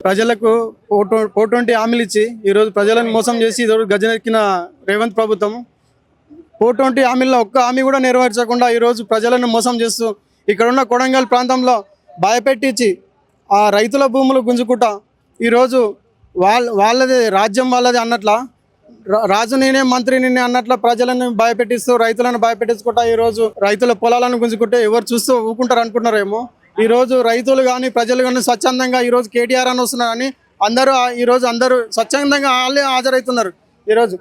ప్రజలకు four twenty హామీలు ఇచ్చి ఈరోజు ప్రజలను మోసం చేసి ఈరోజు గజనెక్కిన రేవంత్ ప్రభుత్వం పోటువంటి హామీల్లో ఒక్క హామీ కూడా నెరవేర్చకుండా ఈరోజు ప్రజలను మోసం చేస్తూ ఇక్కడున్న కొడంగల్ ప్రాంతంలో భయపెట్టించి ఆ రైతుల భూములు గుంజుకుంటా ఈరోజు వాళ్ళ వాళ్ళది రాజ్యం వాళ్ళది అన్నట్ల రా- రాజు నేనే మంత్రి నేనే అన్నట్ల ప్రజలను భయపెట్టిస్తూ రైతులను భయపెట్టించుకుంటా ఈరోజు రైతుల పొలాలను గుంజుకుంటే ఎవరు చూస్తూ ఊకుంటారు అనుకున్నారేమో ఈరోజు రైతులు కానీ ప్రజలు కానీ స్వచ్ఛందంగా ఈరోజు కేటీఆర్ అని వస్తున్నారని అందరూ ఈరోజు అందరూ స్వచ్ఛందంగా వాళ్ళే హాజరవుతున్నారు ఈరోజు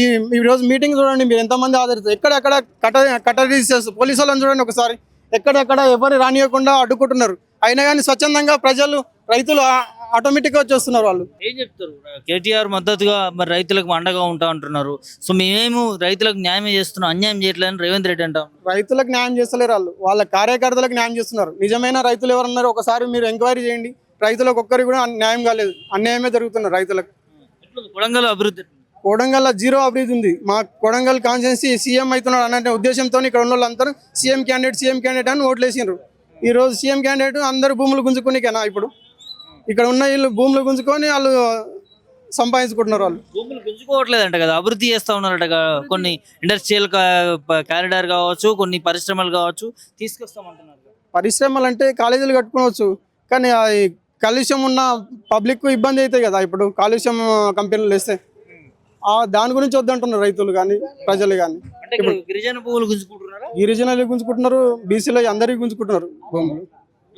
ఈ ఈరోజు మీటింగ్ చూడండి మీరు ఎంతమంది హాజరవుతారు. ఎక్కడెక్కడ కట కటరీసేస్తారు పోలీసు వాళ్ళని చూడండి ఒకసారి. ఎక్కడెక్కడ ఎవరు రానియకుండా అడ్డుకుంటున్నారు. అయినా కానీ స్వచ్ఛందంగా ప్రజలు రైతులు ఆటోమేటిక్గా వచ్చేస్తున్నారు వాళ్ళు. ఏం చెప్తారు? కేటీఆర్ మద్దతుగా మరి రైతులకు అండగా ఉంటా అంటున్నారు. సో మేము రైతులకు న్యాయం చేస్తున్నాం అన్యాయం చేయట్లేదని రేవంత్ రెడ్డి అంటాం. రైతులకు న్యాయం చేస్తలేరు వాళ్ళు. వాళ్ళ కార్యకర్తలకు న్యాయం చేస్తున్నారు. నిజమైన రైతులు ఎవరున్నారు ఒకసారి మీరు ఎంక్వైరీ చేయండి. రైతులకు ఒక్కరికి కూడా న్యాయం కాలేదు. అన్యాయమే జరుగుతున్నారు రైతులకు. కొడంగల్ అభివృద్ధి కొడంగల్ జీరో అభివృద్ధి ఉంది. మా కొడంగల్ కాన్స్టిట్యున్సీ సీఎం అవుతున్నాడు అనే ఉద్దేశంతో ఇక్కడ ఉన్న వాళ్ళందరూ సీఎం క్యాండిడేట్ సీఎం క్యాండిడేట్ అని ఓట్లు వేసిండ్రు ఈ రోజు సీఎం క్యాండిడేట్ అందరు భూములు గుంజుకునికేనా ఇప్పుడు? ఇక్కడ ఉన్న వీళ్ళు భూములు గుంజుకొని వాళ్ళు సంపాదించుకుంటున్నారు వాళ్ళు. భూములు గుంజుకోవట్లేదంట కదా అభివృద్ధి చేస్తా ఉన్నారట. కొన్ని ఇండస్ట్రియల్ కారిడార్ కావచ్చు కొన్ని పరిశ్రమలు కావచ్చు తీసుకొస్తామంటున్నారు పరిశ్రమలు అంటే కాలేజీలు కట్టుకోవచ్చు కానీ అది కాలుష్యం ఉన్న పబ్లిక్ ఇబ్బంది అవుతాయి కదా ఇప్పుడు కాలుష్యం కంపెనీలు వేస్తే. దాని గురించి వద్దంటున్నారు రైతులు కానీ ప్రజలు కానీ. గిరిజన భూములు గుంజుకుంటున్నారా? గిరిజనులు గుంజుకుంటున్నారు బీసీలో అందరికీ గుంజుకుంటున్నారు భూములు.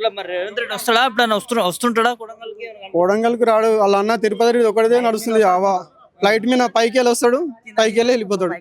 ఇట్లా మరి రేవంత్ రెడ్డి వస్తాడా? ఇప్పుడు వస్తు వస్తుంటాడా? కొడంగల్కి కోడంగల్కి రాడు. వాళ్ళ అన్న తిరుపతి ఒకటిదే నడుస్తుంది. ఆవా ఫ్లైట్ మీద పైకి వెళ్ళి వస్తాడు. పైకి వెళ్ళి వెళ్ళిపోతాడు.